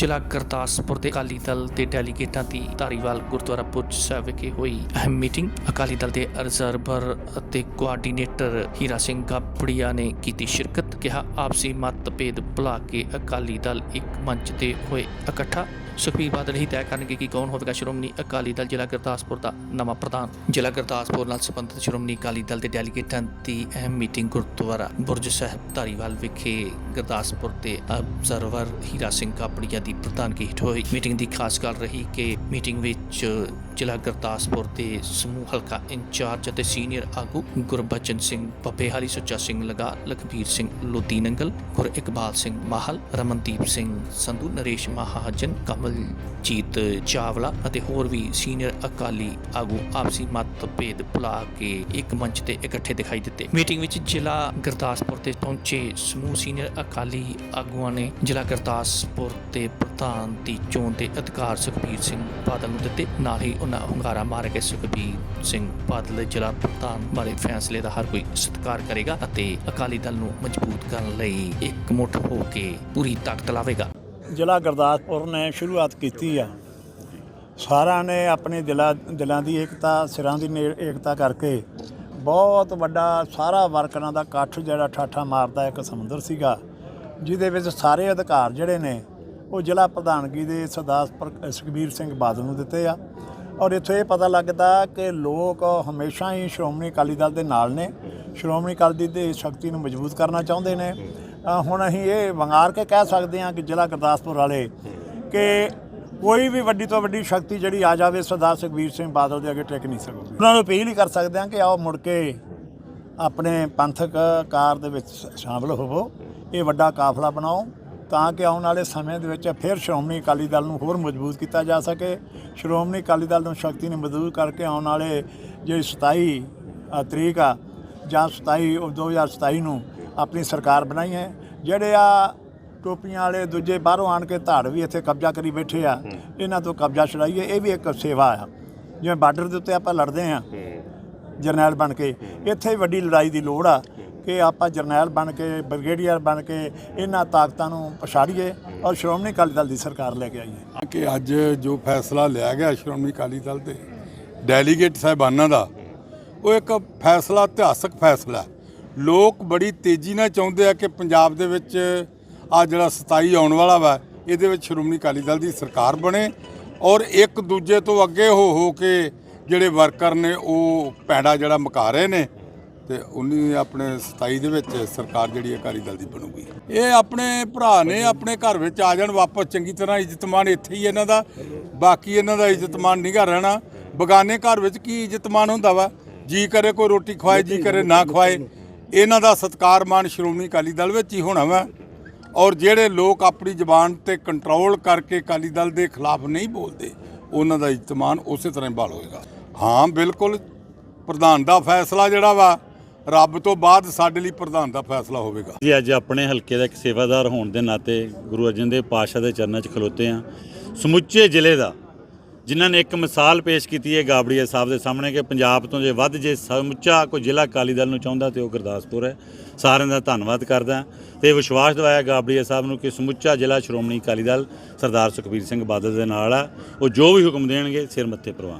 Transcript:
ਜ਼ਿਲ੍ਹਾ ਗੁਰਦਾਸਪੁਰ ਦੇ ਅਕਾਲੀ ਦਲ ਦੇ ਡੈਲੀਗੇਟਾਂ ਦੀ ਧਾਰੀਵਾਲ ਗੁਰਦੁਆਰਾ ਬੁਰਜ ਸਾਹਿਬ ਵਿਖੇ ਹੋਈ ਅਹਿਮ ਮੀਟਿੰਗ। ਅਕਾਲੀ ਦਲ ਦੇ ਰਿਜ਼ਰਵਰ ਅਤੇ ਕੋਆਰਡੀਨੇਟਰ ਹੀਰਾ ਸਿੰਘ ਗਾਪੜੀਆ ਨੇ ਕੀਤੀ ਸ਼ਿਰਕਤ। ਕਿਹਾ, ਆਪਸੀ ਮਤਭੇਦ ਭੁਲਾ ਕੇ ਅਕਾਲੀ ਦਲ ਇੱਕ ਮੰਚ ਤੇ ਹੋਏ ਇਕੱਠਾ। ਸੁਖਬੀਰ ਬਾਦਲ ਹੀ ਤੈਅ ਕਰਨਗੇ ਕਿ ਕੌਣ ਹੋਵੇਗਾ ਸ਼੍ਰੋਮਣੀ ਅਕਾਲੀ ਦਲ ਜ਼ਿਲ੍ਹਾ ਗੁਰਦਾਸਪੁਰ ਦਾ ਨਵਾਂ ਪ੍ਰਧਾਨ। ਜ਼ਿਲ੍ਹਾ ਗੁਰਦਾਸਪੁਰ ਨਾਲ ਸੰਬੰਧਿਤ ਸ਼੍ਰੋਮਣੀ ਅਕਾਲੀ ਦਲ ਦੇ ਡੈਲੀਗੇਟਾਂ ਦੀ ਅਹਿਮ ਮੀਟਿੰਗ ਗੁਰਦੁਆਰਾ ਬੁਰਜ ਸਾਹਿਬ ਧਾਰੀਵਾਲ ਵਿਖੇ ਗੁਰਦਾਸਪੁਰ ਦੇ ਅਬਜ਼ਰਵਰ ਹੀਰਾ ਸਿੰਘ ਕਾਪੜੀਆ ਦੀ ਪ੍ਰਧਾਨਗੀ ਹੇਠ ਹੋਈ। ਮੀਟਿੰਗ ਦੀ ਖਾਸ ਗੱਲ ਰਹੀ ਕਿ ਮੀਟਿੰਗ ਵਿੱਚ ਜ਼ਿਲ੍ਹਾ ਗੁਰਦਾਸਪੁਰ ਦੇ ਸਮੂਹ ਹਲਕਾ ਇੰਚਾਰਜ ਅਤੇ ਸੀਨੀਅਰ ਆਗੂ ਗੁਰਬਚਨ ਸਿੰਘ ਪਪੇਹਾਲੀ ਸੁੱਚਾ ਸਿੰਘ ਲਗਾ, ਲਖਬੀਰ ਸਿੰਘ ਲੋਦੀ ਨੰਗਲ ਗੁਰ ਇਕਬਾਲ ਸਿੰਘ ਮਾਹਲ, ਰਮਨਦੀਪ ਸਿੰਘ ਸੰਧੂ, ਨਰੇਸ਼ ਮਹਾਜਨ, ਕਮਲਜੀਤ ਚਾਵਲਾ ਅਤੇ ਹੋਰ ਵੀ ਸੀਨੀਅਰ ਅਕਾਲੀ ਆਗੂ ਆਪਸੀ ਮਤਭੇਦ ਭੁਲਾ ਕੇ ਇੱਕ ਮੰਚ ਤੇ ਇਕੱਠੇ ਦਿਖਾਈ ਦਿੱਤੇ। ਮੀਟਿੰਗ ਵਿੱਚ ਜ਼ਿਲ੍ਹਾ ਗੁਰਦਾਸਪੁਰ ਤੇ ਪਹੁੰਚੇ ਸਮੂਹ ਸੀਨੀਅਰ ਅਕਾਲੀ ਆਗੂਆਂ ਨੇ ਜ਼ਿਲ੍ਹਾ ਗੁਰਦਾਸਪੁਰ ਦੇ ਪ੍ਰਧਾਨ ਦੀ ਚੋਣ ਦੇ ਅਧਿਕਾਰ ਸੁਖਬੀਰ ਸਿੰਘ ਬਾਦਲ ਨੂੰ ਦਿੱਤੇ। ਨਾਲ ਹੀ ਉਹਨਾਂ ਹੁੰਗਾਰਾ ਮਾਰ ਕੇ ਸੁਖਬੀਰ ਸਿੰਘ ਬਾਦਲ ਜ਼ਿਲ੍ਹਾ ਪ੍ਰਧਾਨ ਬਾਰੇ ਫੈਸਲੇ ਦਾ ਹਰ ਕੋਈ ਸਤਿਕਾਰ ਕਰੇਗਾ ਅਤੇ ਅਕਾਲੀ ਦਲ ਨੂੰ ਮਜ਼ਬੂਤ ਕਰਨ ਲਈ ਇੱਕ ਮੁੱਠ ਹੋ ਕੇ ਪੂਰੀ ਤਾਕਤ ਲਾਵੇਗਾ। ਜ਼ਿਲ੍ਹਾ ਗੁਰਦਾਸਪੁਰ ਨੇ ਸ਼ੁਰੂਆਤ ਕੀਤੀ ਆ। ਸਾਰਿਆਂ ਨੇ ਆਪਣੇ ਦਿਲਾਂ ਦਿਲਾਂ ਦੀ ਏਕਤਾ, ਸਿਰਾਂ ਦੀ ਏਕਤਾ ਕਰਕੇ ਬਹੁਤ ਵੱਡਾ ਸਾਰਾ ਵਰਕਰਾਂ ਦਾ ਇਕੱਠ ਜਿਹੜਾ ਠਾਠਾ ਮਾਰਦਾ ਇੱਕ ਸਮੁੰਦਰ ਸੀਗਾ, ਜਿਹਦੇ ਵਿੱਚ ਸਾਰੇ ਅਧਿਕਾਰ ਜਿਹੜੇ ਨੇ ਉਹ ਜ਼ਿਲ੍ਹਾ ਪ੍ਰਧਾਨਗੀ ਦੇ ਸਰਦਾਰ ਪਰ- ਸੁਖਬੀਰ ਸਿੰਘ ਬਾਦਲ ਨੂੰ ਦਿੱਤੇ ਆ। ਔਰ ਇੱਥੋਂ ਇਹ ਪਤਾ ਲੱਗਦਾ ਕਿ ਲੋਕ ਹਮੇਸ਼ਾ ਹੀ ਸ਼੍ਰੋਮਣੀ ਅਕਾਲੀ ਦਲ ਦੇ ਨਾਲ ਨੇ। ਸ਼੍ਰੋਮਣੀ ਅਕਾਲੀ ਦਲ ਦੀ ਸ਼ਕਤੀ ਨੂੰ ਮਜ਼ਬੂਤ ਕਰਨਾ ਚਾਹੁੰਦੇ ਨੇ। ਹੁਣ ਅਸੀਂ ਇਹ ਵੰਗਾਰ ਕੇ ਕਹਿ ਸਕਦੇ ਹਾਂ ਕਿ ਜ਼ਿਲ੍ਹਾ ਗੁਰਦਾਸਪੁਰ ਵਾਲੇ ਕਿ ਕੋਈ ਵੀ ਵੱਡੀ ਤੋਂ ਵੱਡੀ ਸ਼ਕਤੀ ਜਿਹੜੀ ਆ ਜਾਵੇ, ਸਰਦਾਰ ਸੁਖਬੀਰ ਸਿੰਘ ਬਾਦਲ ਦੇ ਅੱਗੇ ਟਿਕ ਨਹੀਂ ਸਕੂਗੀ ਉਹਨਾਂ ਨੂੰ ਅਪੀਲ ਹੀ ਕਰ ਸਕਦੇ ਹਾਂ ਕਿ ਆਓ ਮੁੜ ਕੇ ਆਪਣੇ ਪੰਥਕ ਕਾਰ ਦੇ ਵਿੱਚ ਸ਼- ਸ਼ਾਮਲ ਹੋਵੋ। ਇਹ ਵੱਡਾ ਕਾਫਲਾ ਬਣਾਓ। ਤਾਂ ਕਿ ਆਉਣ ਵਾਲੇ ਸਮੇਂ ਦੇ ਵਿੱਚ ਫਿਰ ਸ਼੍ਰੋਮਣੀ ਅਕਾਲੀ ਦਲ ਨੂੰ ਹੋਰ ਮਜ਼ਬੂਤ ਕੀਤਾ ਜਾ ਸਕੇ। ਸ਼੍ਰੋਮਣੀ ਅਕਾਲੀ ਦਲ ਨੂੰ ਸ਼ਕਤੀ ਨੂੰ ਮਜ਼ਬੂਤ ਕਰਕੇ ਆਉਣ ਵਾਲੇ ਜਿਹੜੀ 27 ਅ, ਤਰੀਕ ਆ ਜਾਂ 27 ਉਹ 2027 ਨੂੰ ਆਪਣੀ ਸਰਕਾਰ ਬਣਾਈ ਹੈ। ਜਿਹੜੇ ਆ ਟੋਪੀਆਂ ਵਾਲੇ ਦੂਜੇ ਬਾਹਰੋਂ ਆਣ ਕੇ ਧਾੜ ਵੀ ਇੱਥੇ ਕਬਜ਼ਾ ਕਰੀ ਬੈਠੇ ਆ ਇਹਨਾਂ ਤੋਂ ਕਬਜ਼ਾ ਛਡਾਈਏ ਇਹ ਵੀ ਇੱਕ ਸੇਵਾ ਆ। ਜਿਵੇਂ ਬਾਰਡਰ ਦੇ ਉੱਤੇ ਆਪਾਂ ਲੜਦੇ ਆ ਜਰਨੈਲ ਬਣ ਕੇ ਇੱਥੇ ਵੱਡੀ ਲੜਾਈ ਦੀ ਲੋੜ ਆ। ਕਿ ਆਪਾਂ ਜਰਨੈਲ ਬਣ ਕੇ, ਬ੍ਰਿਗੇਡੀਅਰ ਬਣ ਕੇ ਇਹਨਾਂ ਤਾਕਤਾਂ ਨੂੰ ਪਛਾੜੀਏ ਔਰ ਸ਼੍ਰੋਮਣੀ ਅਕਾਲੀ ਦਲ ਦੀ ਸਰਕਾਰ ਲੈ ਕੇ ਆਈਏ। ਕਿ ਅੱਜ ਜੋ ਫੈਸਲਾ ਲਿਆ ਗਿਆ ਸ਼੍ਰੋਮਣੀ ਅਕਾਲੀ ਦਲ ਦੇ ਡੈਲੀਗੇਟ ਸਾਹਿਬਾਨਾਂ ਦਾ, ਉਹ ਇੱਕ ਫੈਸਲਾ, ਇਤਿਹਾਸਕ ਫੈਸਲਾ ਲੋਕ ਬੜੀ ਤੇਜ਼ੀ ਨਾਲ ਚਾਹੁੰਦੇ ਆ ਕਿ ਪੰਜਾਬ ਦੇ ਵਿੱਚ ਆ ਜਿਹੜਾ 27 ਆਉਣ ਵਾਲਾ ਵਾ, ਇਹਦੇ ਵਿੱਚ ਸ਼੍ਰੋਮਣੀ ਅਕਾਲੀ ਦਲ ਦੀ ਸਰਕਾਰ ਬਣੇ ਔਰ ਇੱਕ ਦੂਜੇ ਤੋਂ ਅੱਗੇ ਹੋ ਹੋ ਕੇ ਜਿਹੜੇ ਵਰਕਰ ਨੇ, ਉਹ ਪੈੜਾ ਜਿਹੜਾ ਮੁਕਾ ਰਹੇ ਨੇ ਤੇ ਉਨੀ ਆਪਣੇ 27 ਦੇ ਵਿੱਚ ਸਰਕਾਰ ਜਿਹੜੀ ਅਕਾਲੀ ਦਲ ਦੀ ਬਣੂਗੀ। ਇਹ ਆਪਣੇ ਭਰਾ ਨੇ ਆਪਣੇ ਘਰ ਵਿੱਚ ਆ ਜਾਣ ਵਾਪਸ, ਚੰਗੀ ਤਰ੍ਹਾਂ ਇੱਜ਼ਤਮਾਨ ਇੱਥੇ ਹੀ ਇਹਨਾਂ ਦਾ। ਬਾਕੀ ਇਹਨਾਂ ਦਾ ਇੱਜ਼ਤਮਾਨ ਨਹੀਂਗਾ ਰਹਿਣਾ। ਬਗਾਨੇ ਘਰ ਵਿੱਚ ਕੀ ਇੱਜ਼ਤਮਾਨ ਹੁੰਦਾ ਵਾ? ਜੀ ਕਰੇ ਕੋਈ ਰੋਟੀ ਖਵਾਏ, ਜੀ ਕਰੇ ਨਾ ਖਵਾਏ। ਇਹਨਾਂ ਦਾ ਸਤਕਾਰ ਮਾਨ ਸ਼੍ਰੋਮਣੀ ਅਕਾਲੀ ਦਲ ਵਿੱਚ ਹੀ ਹੋਣਾ ਵਾ। ਔਰ ਜਿਹੜੇ ਲੋਕ ਆਪਣੀ ਜ਼ੁਬਾਨ ਤੇ ਕੰਟਰੋਲ ਕਰਕੇ ਅਕਾਲੀ ਦਲ ਦੇ ਖਿਲਾਫ ਨਹੀਂ ਬੋਲਦੇ, ਉਹਨਾਂ ਦਾ ਇੱਜ਼ਤਮਾਨ ਉਸੇ ਤਰ੍ਹਾਂ ਹੀ ਬਹਾਲ ਹੋਏਗਾ। ਹਾਂ, ਬਿਲਕੁਲ। ਪ੍ਰਧਾਨ ਦਾ ਫੈਸਲਾ ਜਿਹੜਾ ਵਾ ਰੱਬ ਤੋਂ ਬਾਅਦ ਸਾਡੇ ਲਈ ਪ੍ਰਧਾਨ ਦਾ ਫੈਸਲਾ ਹੋਵੇਗਾ। ਜੀ, ਅੱਜ ਆਪਣੇ ਹਲਕੇ ਦਾ ਇੱਕ ਸੇਵਾਦਾਰ ਹੋਣ ਦੇ ਨਾਤੇ ਗੁਰੂ ਅਰਜਨ ਦੇਵ ਪਾਤਸ਼ਾਹ ਦੇ ਚਰਨਾਂ 'ਚ ਖਲੋਤੇ ਆ ਸਮੁੱਚੇ ਜ਼ਿਲ੍ਹੇ ਦਾ, ਜਿਨ੍ਹਾਂ ਨੇ ਇੱਕ ਮਿਸਾਲ ਪੇਸ਼ ਕੀਤੀ ਹੈ ਗਾਬੜੀਆ ਸਾਹਿਬ ਦੇ ਸਾਹਮਣੇ ਕਿ ਪੰਜਾਬ ਤੋਂ ਜੇ ਵੱਧ ਜੇ ਸਮੁੱਚਾ ਕੋਈ ਜ਼ਿਲ੍ਹਾ ਅਕਾਲੀ ਦਲ ਨੂੰ ਚਾਹੁੰਦਾ ਤੇ ਉਹ ਗੁਰਦਾਸਪੁਰ ਹੈ। ਸਾਰਿਆਂ ਦਾ ਧੰਨਵਾਦ ਕਰਦਾ ਤੇ ਵਿਸ਼ਵਾਸ ਦਿਵਾਇਆ ਗਾਬੜੀਆ ਸਾਹਿਬ ਨੂੰ ਕਿ ਸਮੁੱਚਾ ਜ਼ਿਲ੍ਹਾ ਸ਼੍ਰੋਮਣੀ ਅਕਾਲੀ ਦਲ ਸਰਦਾਰ ਸੁਖਬੀਰ ਸਿੰਘ ਬਾਦਲ ਦੇ ਨਾਲ ਆ। ਉਹ ਜੋ ਵੀ ਹੁਕਮ ਦੇਣਗੇ ਸਿਰ ਮੱਥੇ ਪ੍ਰਵਾਨ।